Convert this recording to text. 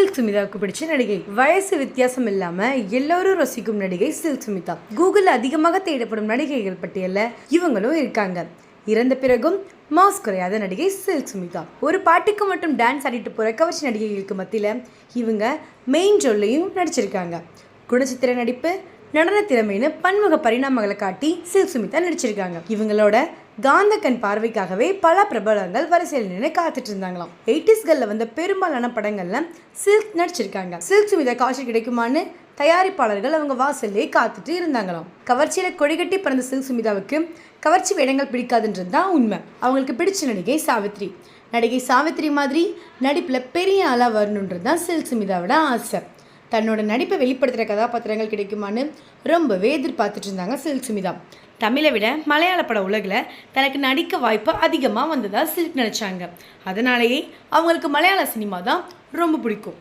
Silk சுமிதாவுக்கு பிடிச்ச நடிகை. வயசு வித்தியாசம் இல்லாம எல்லோரும் ரசிக்கும் நடிகை சில்க் சுமிதா. கூகுள் அதிகமாக தேடப்படும் நடிகைகள் பட்டியலில் இவங்களும் இருக்காங்க. இறந்த பிறகும் மாஸ் குறையாத நடிகை சில்க் சுமிதா. ஒரு பாட்டுக்கு மட்டும் டான்ஸ் ஆடிட்டு போற கவர்ச்சி நடிகைகளுக்கு மத்தியில இவங்க மெயின் ஜொல்லையும் நடிச்சிருக்காங்க. குணச்சித்திர நடிப்பு நடன திறமைன்னு பன்முக பரிணாமங்களை காட்டி சில்க் சுமிதா நடிச்சிருக்காங்க. இவங்களோட காந்த கண் பார்வைக்காகவே பல பிரபலங்கள் வரிசையில் நின்று காத்துட்டு இருந்தாங்களாம். எயிட்டிஸ்களில் வந்த பெரும்பாலான படங்கள்ல சில்க் நடிச்சிருக்காங்க. சில்க் சுமிதா காட்சி கிடைக்குமான்னு தயாரிப்பாளர்கள் அவங்க வாசல்லே காத்துட்டு இருந்தாங்களாம். கவர்ச்சியில கொடிகட்டி பிறந்த சில்க் சுமிதாவுக்கு கவர்ச்சி வேடங்கள் பிடிக்காதுன்றது தான் உண்மை. அவங்களுக்கு பிடிச்ச நடிகை சாவித்ரி. நடிகை சாவித்ரி மாதிரி நடிப்பில் பெரிய ஆளாக வரணுன்றது தான் சில்க் சுமிதாவோட ஆசை. தன்னோட நடிப்பை வெளிப்படுத்துகிற கதாபாத்திரங்கள் கிடைக்குமான்னு ரொம்பவே எதிர்பார்த்துட்டு இருந்தாங்க சில்க் சுமிதா. தமிழை விட மலையாள பட உலகில் தனக்கு நடிக்க வாய்ப்பு அதிகமாக வந்ததாக சில்க் நினச்சாங்க அதனாலேயே அவங்களுக்கு மலையாள சினிமா தான் ரொம்ப பிடிக்கும்.